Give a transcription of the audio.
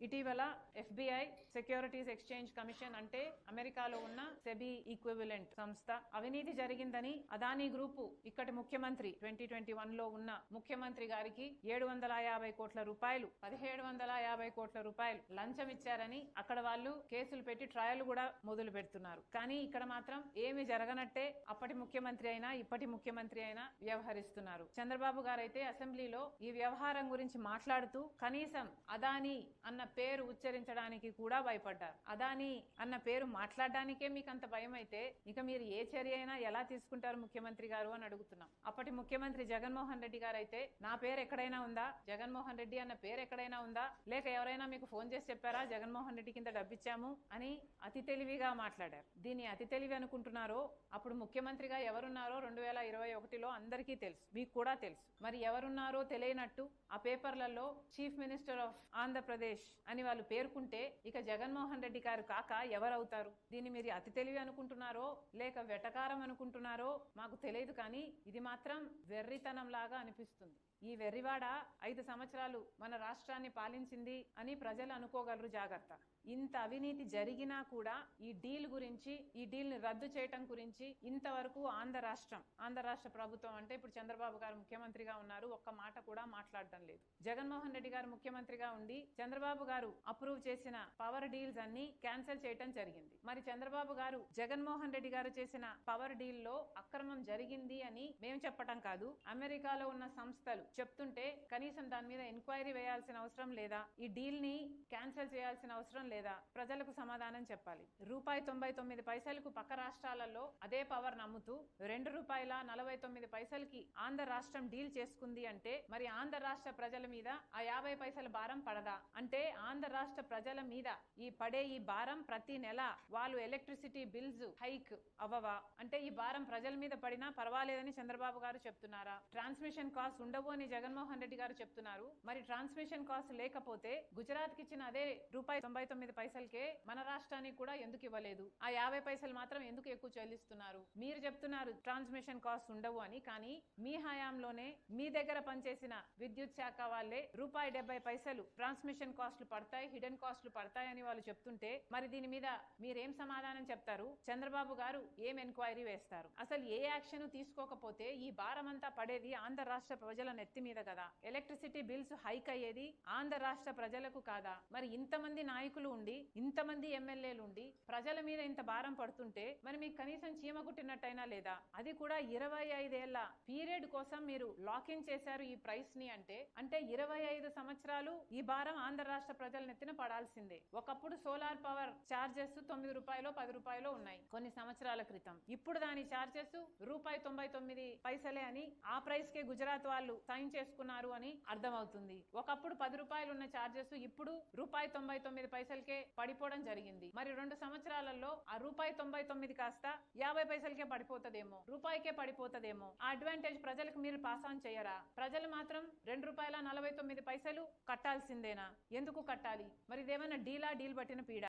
ఇటీవల FBI securities exchange commission అంటే అమెరికాలో ఉన్న సెబీ ఈక్వివలెంట్ సంస్థ అవినీతి జరిగిందని అదానీ గ్రూపు ఇక్కడి ముఖ్యమంత్రి ట్వంటీ ట్వంటీ వన్లో ఉన్న ముఖ్యమంత్రి గారికి ఏడు వందల యాభై కోట్ల రూపాయలు పదిహేడు వందల యాభై కోట్ల రూపాయలు లంచం ఇచ్చారని అక్కడ వాళ్ళు కేసులు పెట్టి ట్రయల్ కూడా మొదలు పెడుతున్నారు. కానీ ఇక్కడ మాత్రం ఏమి జరగనట్టే అప్పటి ముఖ్యమంత్రి అయినా ఇప్పటి ముఖ్యమంత్రి అయినా వ్యవహరిస్తున్నారు. చంద్రబాబు గారైతే అసెంబ్లీలో ఈ వ్యవహారం గురించి మాట్లాడుతూ కనీసం అదానీ అన్న పేరు ఉచ్చరించడానికి కూడా భయపడ్డారు. అదాని అన్న పేరు మాట్లాడడానికే మీకు అంత భయం అయితే ఇక మీరు ఏ చర్య అయినా ఎలా తీసుకుంటారు ముఖ్యమంత్రి గారు అని అడుగుతున్నాం. అప్పటి ముఖ్యమంత్రి జగన్మోహన్ రెడ్డి గారు అయితే నా పేరు ఎక్కడైనా ఉందా? జగన్మోహన్ రెడ్డి అన్న పేరు ఎక్కడైనా ఉందా? లేక ఎవరైనా మీకు ఫోన్ చేసి చెప్పారా? జగన్మోహన్ రెడ్డి కింద డబ్బిచ్చాము అని అతి తెలివిగా మాట్లాడారు. దీన్ని అతి తెలివి అనుకుంటున్నారో అప్పుడు ముఖ్యమంత్రిగా ఎవరున్నారో రెండు వేల ఒకటిలో అందరికీ తెలుసు మీకు కూడా తెలుసు. మరి ఎవరున్నారో తెలియనట్టు ఆ పేపర్లలో చీఫ్ మినిస్టర్ ఆఫ్ ఆంధ్రప్రదేశ్ అని వాళ్ళు పేర్కొంటే ఇక జగన్మోహన్ రెడ్డి గారు కాక ఎవరవుతారు? దీన్ని మీరు అతి తెలివి అనుకుంటున్నారో లేక వెటకారం అనుకుంటున్నారో మాకు తెలియదు కానీ ఇది మాత్రం వెర్రితనం లాగా అనిపిస్తుంది. ఈ వెర్రివాడ ఐదు సంవత్సరాలు మన రాష్ట్రాన్ని పాలించింది అని ప్రజలు అనుకోగలరు జాగ్రత్త. ఇంత అవినీతి జరిగినా కూడా ఈ డీల్ గురించి ఈ డీల్ని రద్దు చేయటం గురించి ఇంతవరకు ఆంధ్ర రాష్ట్రం ఆంధ్ర రాష్ట్ర ప్రభుత్వం అంటే ఇప్పుడు చంద్రబాబు గారు ముఖ్యమంత్రిగా ఉన్నారు ఒక్క మాట కూడా మాట్లాడటం లేదు. జగన్మోహన్ రెడ్డి గారు ముఖ్యమంత్రిగా ఉండి చంద్రబాబు గారు అప్రూవ్ చేసిన పవర్ డీల్స్ అన్ని క్యాన్సిల్ చేయటం జరిగింది. మరి చంద్రబాబు గారు జగన్మోహన్ రెడ్డి గారు చేసిన పవర్ డీల్లో అక్రమం జరిగింది అని మేము చెప్పటం కాదు. అమెరికాలో ఉన్న సంస్థలు చెప్తుంటే కనీసం దాని మీద ఎంక్వైరీ వేయాల్సిన అవసరం లేదా? ఈ డీల్ని క్యాన్సిల్ చేయాల్సిన అవసరం లేదా? ప్రజలకు సమాధానం చెప్పాలి. రూపాయి తొంభై తొమ్మిది పైసలకు పక్క రాష్ట్రాలలో అదే పవర్ నమ్ముతూ రెండు రూపాయల నలభై తొమ్మిది పైసలకి ఆంధ్ర రాష్ట్రం డీల్ చేసుకుంది అంటే మరి ఆంధ్ర రాష్ట్ర ప్రజల మీద ఆ యాభై పైసల భారం పడదా? అంటే ఆంధ్ర రాష్ట్ర ప్రజల మీద ఈ పడే ఈ భారం ప్రతి నెల వాళ్ళు ఎలక్ట్రిసిటీ బిల్స్ హైక్ అవ్వవా? అంటే ఈ భారం ప్రజల మీద పడినా పర్వాలేదని చంద్రబాబు గారు చెప్తున్నారా? ట్రాన్స్మిషన్ కాస్ట్ ఉండవు అని జగన్మోహన్ రెడ్డి గారు చెప్తున్నారు. మరి ట్రాన్స్మిషన్ కాస్ట్ లేకపోతే గుజరాత్కి ఇచ్చిన అదే రూపాయి తొంభై తొమ్మిది పైసలకే మన రాష్ట్రానికి కూడా ఎందుకు ఇవ్వలేదు? ఆ యాభై పైసలు మాత్రం ఎందుకు ఎక్కువ చెల్లిస్తున్నారు? మీరు చెప్తున్నారు ట్రాన్స్మిషన్ కాస్ట్ ఉండవు అని కానీ మీ హయాంలోనే మీ దగ్గర పనిచేసిన విద్యుత్ శాఖ వాళ్ళే రూపాయి డెబ్బై పైసలు ట్రాన్స్మిషన్ కాస్ట్లు పడతాయి హిడెన్ కాస్ట్లు పడతాయని వాళ్ళు చెప్తుంటే మరి దీని మీద మీరేం సమాధానం చెప్తారు? చంద్రబాబు గారు ఏం ఎంక్వైరీ వేస్తారు? అసలు ఏ యాక్షన్ తీసుకోకపోతే ఈ భారం అంతా పడేది ఆంధ్ర రాష్ట్ర ప్రజల నెత్తి మీద కదా. ఎలక్ట్రిసిటీ బిల్స్ హైక్ అయ్యేది ఆంధ్ర రాష్ట్ర ప్రజలకు కాదా? మరి ఇంతమంది నాయకులు ఉండి ఇంతమంది ఎమ్మెల్యేలు ఉండి ప్రజల మీద ఇంత భారం పడుతుంటే మరి మీకు కనీసం చీమ కుట్టినట్టయినా లేదా? అది కూడా ఇరవై ఐదేళ్ళ పీరియడ్ కోసం మీరు లాకిన్ చేశారు ఈ ప్రైస్ని అంటే అంటే ఇరవై ఐదు సంవత్సరాలు ఈ భారం ఆంధ్ర రాష్ట్ర ప్రజల నెత్తిన పడాల్సిందే. ఒకప్పుడు సోలార్ పవర్ చార్జెస్ తొమ్మిది రూపాయలు పది రూపాయలు ఉన్నాయి కొన్ని సంవత్సరాల క్రితం. ఇప్పుడు దాని చార్జెస్ రూపాయి తొంభై తొమ్మిది పైసలే అని ఆ ప్రైస్ కే గుజరాత్ వాళ్ళు సైన్ చేసుకున్నారు అని అర్థమవుతుంది. ఒకప్పుడు పది రూపాయలు ఉన్న చార్జెస్ ఇప్పుడు రూపాయి తొంభై తొమ్మిది పైసలకే పడిపోవడం జరిగింది. మరి రెండు సంవత్సరాలలో ఆ రూపాయి తొంభై తొమ్మిది కాస్త యాభై పైసలకే పడిపోతుందేమో రూపాయికే పడిపోతదేమో. ఆ అడ్వాంటేజ్ ప్రజలకు మీరు పాస్ ఆన్ చేయరా? ప్రజలు మాత్రం రెండు రూపాయల నలభై తొమ్మిది పైసలు కట్టాల్సిందేనా? ఎందుకు కట్టాలి? మరి ఇదేమైనా డీలా డీల్ పట్టిన పీడ?